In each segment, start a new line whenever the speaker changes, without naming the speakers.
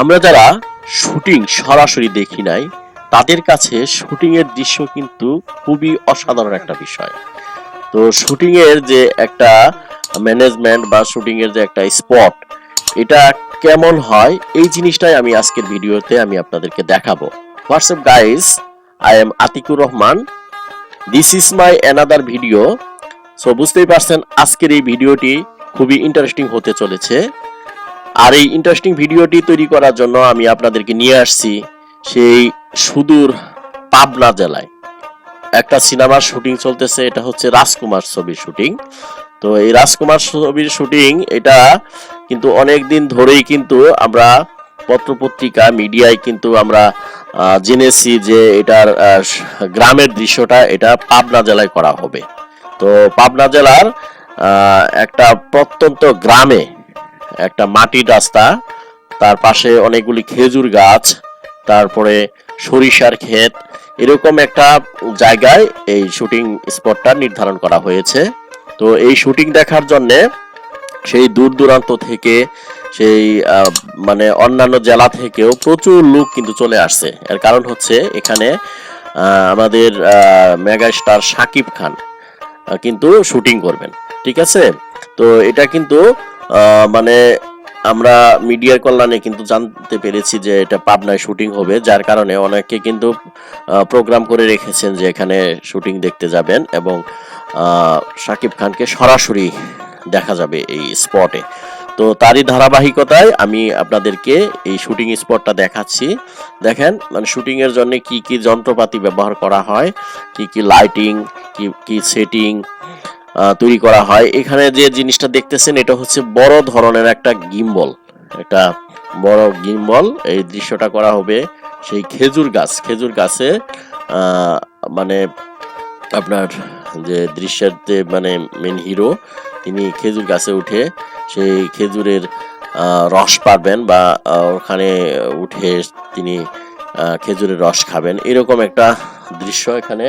আমরা যারা শুটিং সরাসরি দেখি নাই, তাদের কাছে শুটিং এর দৃশ্য কিন্তু খুবই অসাধারণ একটা বিষয়। তো শুটিং এর যে একটা ম্যানেজমেন্ট বা শুটিং এর যে একটা স্পট এটা কেমন হয়, এই জিনিসটাই আমি আজকের ভিডিওতে আমি আপনাদেরকে দেখাবো। WhatsApp guys I am Atikur Rahman. This is my another video so বুঝতেই পারছেন, আজকের এই ভিডিওটি খুবই ইন্টারেস্টিং হতে চলেছে। আর এই ইন্টারেস্টিং ভিডিওটি তৈরি করার জন্য আমি আপনাদেরকে নিয়ে আসছি সেই সুদূর পাবনা জেলায়। একটা সিনেমার শুটিং চলতেছে, এটা হচ্ছে রাজকুমার ছবির শুটিং তো এই রাজকুমার ছবির শুটিং এটা কিন্তু অনেক দিন ধরেই কিন্তু আমরা পত্রপত্রিকা, মিডিয়ায় কিন্তু আমরা জেনেছি যে এটার গ্রামের দৃশ্যটা এটা পাবনা জেলায় করা হবে। তো পাবনা জেলার একটা প্রত্যন্ত গ্রামে একটা মাটির রাস্তা, তার পাশে অনেকগুলি খেজুর গাছ, তারপরে সরিষার ক্ষেত, এরকম একটা জায়গায় এই শুটিং স্পটটা নির্ধারণ করা হয়েছে। তো এই শুটিং দেখার জন্য সেই দূর দূরান্ত থেকে সেই মানে অন্যান্য জেলা থেকেও প্রচুর লোক কিন্তু চলে আসছে। এর কারণ হচ্ছে এখানে আমাদের মেগা স্টার শাকিব খান কিন্তু শুটিং করবেন, ঠিক আছে? তো এটা কিন্তু মানে আমরা মিডিয়ার কল্যাণে কিন্তু জানতে পেরেছি যে এটা পাবনায় শুটিং হবে, যার কারণে অনেকে কিন্তু প্রোগ্রাম করে রেখেছেন যে এখানে শুটিং দেখতে যাবেন এবং শাকিব খানকে সরাসরি দেখা যাবে এই স্পটে। তো তারই ধারাবাহিকতায় আমি আপনাদেরকে এই শুটিং স্পটটা দেখাচ্ছি। দেখেন মানে শুটিং এর জন্য কি কি যন্ত্রপাতি ব্যবহার করা হয়, কি কি লাইটিং কি কি সেটিং তৈরি করা হয়। এখানে যে জিনিসটা দেখতেছেন, এটা হচ্ছে বড় ধরনের একটা গিম্বল। একটা বড় গিম্বল, এই দৃশ্যটা করা হবে সেই খেজুর গাছ। খেজুর গাছে মানে আপনার যে দৃশ্যের যে মানে মেন হিরো তিনি খেজুর গাছে উঠে সেই খেজুরের রস পাবেন বা ওখানে উঠে তিনি খেজুরের রস খাবেন। এরকম একটা দৃশ্য এখানে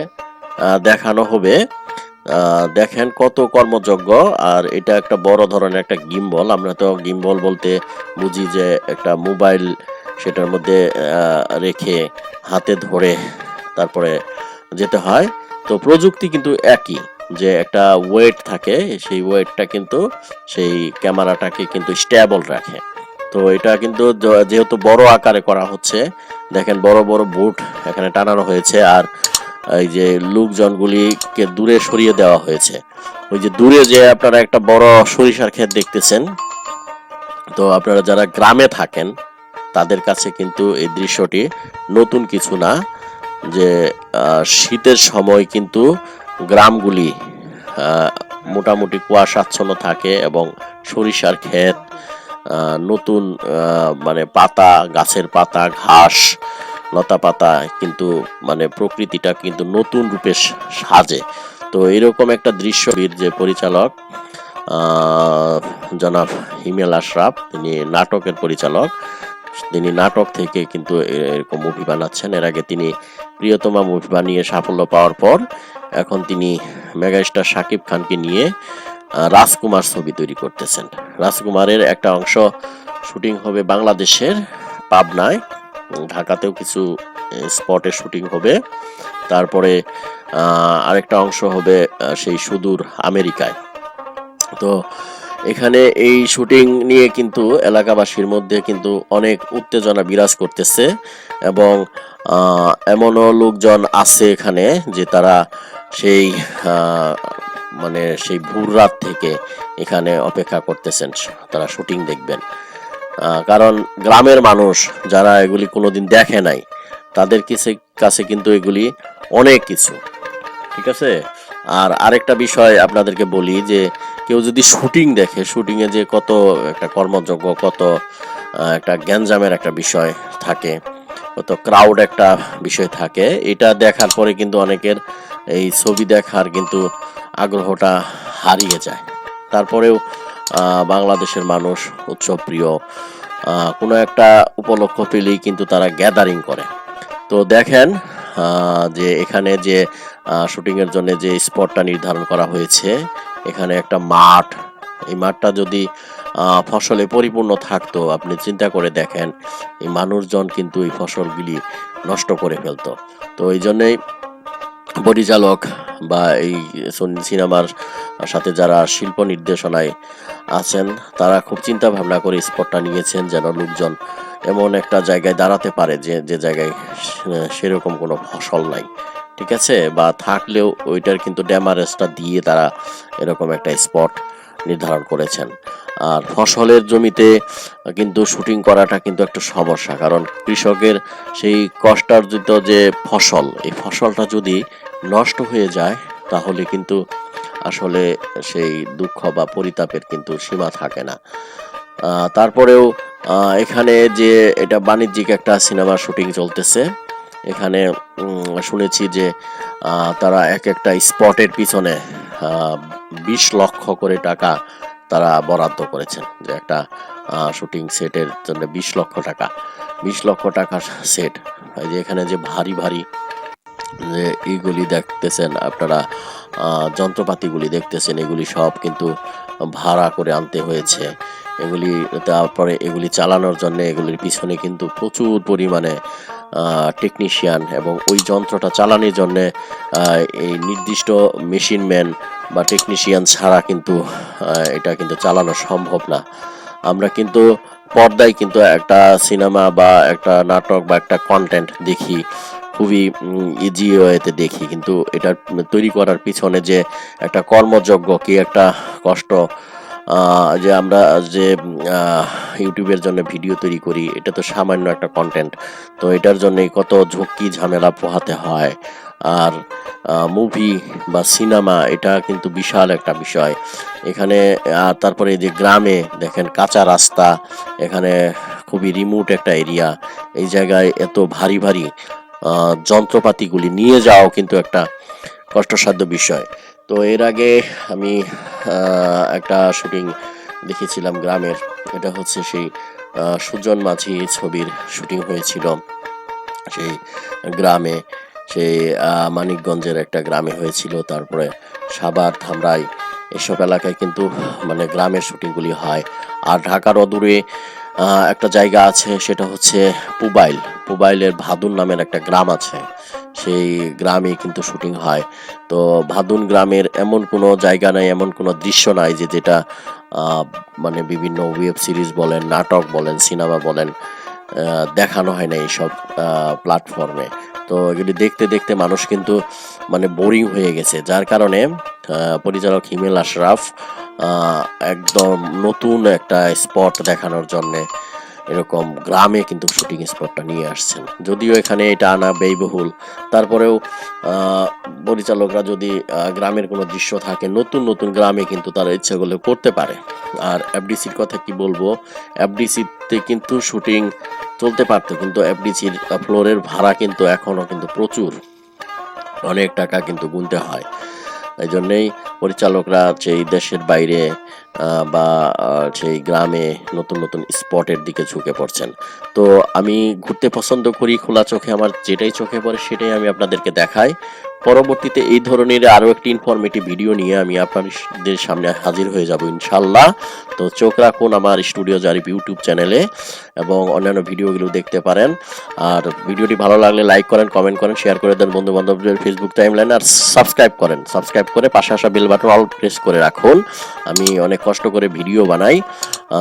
দেখানো হবে। দেখেন কত কর্মযোগ্য আর এটা একটা বড় ধরনের একটা গিম্বল। আমরা তো গিম্বল বলতে বুঝি যে একটা মোবাইল সেটার মধ্যে রেখে হাতে ধরে তারপরে যেতে হয়। তো প্রযুক্তি কিন্তু একই, যে একটা ওয়েট থাকে, সেই ওয়েটটা কিন্তু, সেই ক্যামেরাটাকে কিন্তু স্টেবল রাখে। তো এটা কিন্তু যেহেতু বড় আকারে করা হচ্ছে, দেখেন বড় বড় বুট এখানে টানানো হয়েছে, আর এই যে লোকজনগুলিকে দূরে সরিয়ে দেওয়া হয়েছে। ওই যে দূরে যে আপনারা একটা বড় সরিষার ক্ষেত দেখতেছেন, তো আপনারা যারা গ্রামে থাকেন, তাদের কাছে কিন্তু এই দৃশ্যটি নতুন কিছু না, যে শীতের সময় কিন্তু গ্রামগুলি মোটামুটি কুয়াশাচ্ছন্ন থাকে এবং সরিষার ক্ষেত নতুন মানে পাতা, গাছের পাতা, ঘাস লতা পাতা, কিন্তু মানে প্রকৃতিটা কিন্তু নতুন রূপে সাজে। তো এরকম একটা দৃশ্য বীর যে পরিচালক জনাব হিমেল আশরাফ, তিনি নাটকের পরিচালক। তিনি নাটক থেকে কিন্তু এরকম মুভি বানাচ্ছেন। এর আগে তিনি প্রিয়তমা মুভি বানিয়ে সাফল্য পাওয়ার পর এখন তিনি মেগাস্টার শাকিব খানকে নিয়ে রাজকুমার ছবি তৈরি করতেছেন। রাজকুমারের একটা অংশ শুটিং হবে বাংলাদেশের পাবনায়। ঢাকাতেও কিছু স্পটে শুটিং হবে। তারপরে আরেকটা অংশ হবে সেই সুদূর আমেরিকায়। তো এখানে এই শুটিং নিয়ে কিন্তু এলাকাবাসীর মধ্যে কিন্তু অনেক উত্তেজনা বিরাজ করতেছে এবং এমনও লোকজন আছে এখানে যে তারা সেই মানে সেই ভোর রাত থেকে এখানে অপেক্ষা করতেছেন, তারা শুটিং দেখবেন। কারণ গ্রামের মানুষ যারা এগুলি কোনোদিন দেখে নাই, তাদের কাছে কাছে কিন্তু এগুলি অনেক কিছু। ঠিক আছে? আর আরেকটা বিষয় আপনাদেরকে বলি যে, কেউ যদি শুটিং দেখে, শুটিংয়ে যে কত একটা কর্মযজ্ঞ, কত একটা গ্যাঞ্জামের একটা বিষয় থাকে, কত ক্রাউড একটা বিষয় থাকে, এটা দেখার পরে কিন্তু অনেকের এই ছবি দেখার কিন্তু আগ্রহটা হারিয়ে যায়। তারপরেও বাংলাদেশের মানুষ উৎসবপ্রিয়। কোনো একটা উপলক্ষ পেলেই কিন্তু তারা গ্যাদারিং করে। তো দেখেন যে এখানে যে শুটিংয়ের জন্য যে স্পটটা নির্ধারণ করা হয়েছে, এখানে একটা মাঠ। এই মাঠটা যদি ফসলে পরিপূর্ণ থাকতো, আপনি চিন্তা করে দেখেন, এই মানুষজন কিন্তু এই ফসলগুলি নষ্ট করে ফেলতো। তো এই জন্যই পরিচালক বা এই সন- সিনেমার সাথে যারা শিল্প নির্দেশনায় আছেন, তারা খুব চিন্তা ভাবনা করে স্পটটা নিয়েছেন যেন লোকজন এমন একটা জায়গায় দাঁড়াতে পারে যে যে জায়গায় সেরকম কোনো ফসল নাই, ঠিক আছে? বা থাকলেও ওইটার কিন্তু ড্যামারেজটা দিয়ে তারা এরকম একটা স্পট নির্ধারণ করেছেন। আর ফসলের জমিতে কিন্তু শুটিং করাটা কিন্তু একটা সমস্যা, কারণ কৃষকের সেই কষ্টার্জিত যে ফসল, এই ফসলটা যদি নষ্ট হয়ে যায়, তাহলে কিন্তু আসলে সেই দুঃখ বা পরিতাপের কিন্তু সীমা থাকে না। তারপরেও এখানে যে এটা বাণিজ্যিক একটা সিনেমা শুটিং চলতেছে, এখানে শুনেছি যে তারা এক একটা স্পটের পিছনে বিশ লক্ষ করে টাকা তারা বরাদ্দ করেছেন, যে একটা শুটিং সেটের জন্য বিশ লক্ষ টাকা। বিশ লক্ষ টাকার সেট যে এখানে যে ভারী ভারী যে এইগুলি দেখতেছেন আপনারা যন্ত্রপাতিগুলি দেখতেছেন, এগুলি সব কিন্তু ভাড়া করে আনতে হয়েছে। এগুলি তারপরে এগুলি চালানোর জন্য এগুলির পিছনে কিন্তু প্রচুর পরিমাণে টেকনিশিয়ান এবং ওই যন্ত্রটা চালানোর জন্যে এই নির্দিষ্ট মেশিন ম্যান বা টেকনিশিয়ান ছাড়া কিন্তু এটা কিন্তু চালানো সম্ভব না। আমরা কিন্তু পর্দায় কিন্তু একটা সিনেমা বা একটা নাটক বা একটা কন্টেন্ট দেখি। খুবই ইজি ওয়েতে দেখি। কিন্তু এটা তৈরি করার পিছনে যে একটা কর্মযজ্ঞ, কি একটা কষ্ট যে আমরা যে ইউটিউবের জন্য ভিডিও তৈরি করি, এটা তো সামান্য একটা কন্টেন্ট তো এটার জন্যই কত ঝুঁকি ঝামেলা পোহাতে হয়। আর মুভি বা সিনেমা এটা কিন্তু বিশাল একটা বিষয়। এখানে তারপরে যে গ্রামে, দেখেন কাঁচা রাস্তা, এখানে খুবই রিমোট একটা এরিয়া এই জায়গায় এত ভারী ভারী যন্ত্রপাতিগুলি নিয়ে যাওয়াও কিন্তু একটা কষ্টসাধ্য বিষয়। তো এর আগে আমি একটা শুটিং দেখেছিলাম গ্রামের। এটা হচ্ছে সেই সুজন মাঝি ছবির শুটিং হয়েছিল সেই গ্রামে। সেই মানিকগঞ্জের একটা গ্রামে হয়েছিল। তারপরে সাবার ধামরাই এসব এলাকায় কিন্তু মানে গ্রামের শুটিংগুলি হয়। আর ঢাকার অদূরে একটা জায়গা আছে, সেটা হচ্ছে পুবাইল। পুবাইলের ভাদুন নামের একটা গ্রাম আছে। সেই গ্রামে কিন্তু শুটিং হয়। তো ভাদুন গ্রামের এমন কোনো জায়গা নাই, এমন কোনো দৃশ্য নাই যে যেটা মানে বিভিন্ন ওয়েব সিরিজ বলেন, নাটক বলেন সিনেমা বলেন দেখানো হয় না এইসব প্ল্যাটফর্মে তো এগুলি দেখতে দেখতে মানুষ কিন্তু মানে বোরিং হয়ে গেছে। যার কারণে পরিচালক হিমেল আশরাফ একদম নতুন একটা স্পট দেখানোর জন্যে এরকম গ্রামে কিন্তু শুটিং স্পটটা নিয়ে আসছেন। যদিও এখানে এটা আনা ব্যয়বহুল। তারপরেও পরিচালকরা যদি গ্রামের কোনো দৃশ্য থাকে, নতুন নতুন গ্রামে কিন্তু তারা ইচ্ছা করলে করতে পারে। আর এফডিসির কথা কি বলব? এফডিসিতে কিন্তু শুটিং চলতে পারতো, কিন্তু এফডিসির ফ্লোরের ভাড়া কিন্তু এখনও কিন্তু প্রচুর। অনেক টাকা কিন্তু গুনতে হয়। এই জন্যেই পরিচালকরা সেই দেশের বাইরে বা সেই গ্রামে নতুন নতুন স্পটের দিকে ঝুঁকে পড়ছেন। তো আমি ঘুরতে পছন্দ করি, খোলা চোখে, আমার যেটাই চোখে পড়ে সেটাই আমি আপনাদেরকে দেখাই। পরবর্তীতে এই ধরনের আরও একটি ইনফরমেটিভ ভিডিও নিয়ে আমি আপনাদের সামনে হাজির হয়ে যাব ইনশাল্লাহ তো চোখ রাখুন আমার স্টুডিও জারিপ ইউটিউব চ্যানেলে এবং অন্যান্য ভিডিওগুলো দেখতে পারেন। আর ভিডিওটি ভালো লাগলে লাইক করেন কমেন্ট করেন শেয়ার করে দেন বন্ধু বান্ধবদের ফেসবুক টাইমলাইন আর সাবস্ক্রাইব করেন। সাবস্ক্রাইব করে পাশে আসা বেল বাটন অল প্রেস করে রাখুন। আমি অনেক কষ্ট করে ভিডিও বানাই।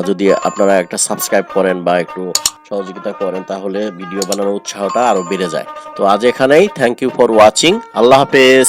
যদি আপনারা একটা সাবস্ক্রাইব করেন বা একটু সহযোগিতা করেন, তাহলে ভিডিও বানানোর উৎসাহটা আরও বেড়ে যায়। তো আজ এখানেই থ্যাংক ইউ ফর ওয়াচিং আল্লাহ হাফেজ।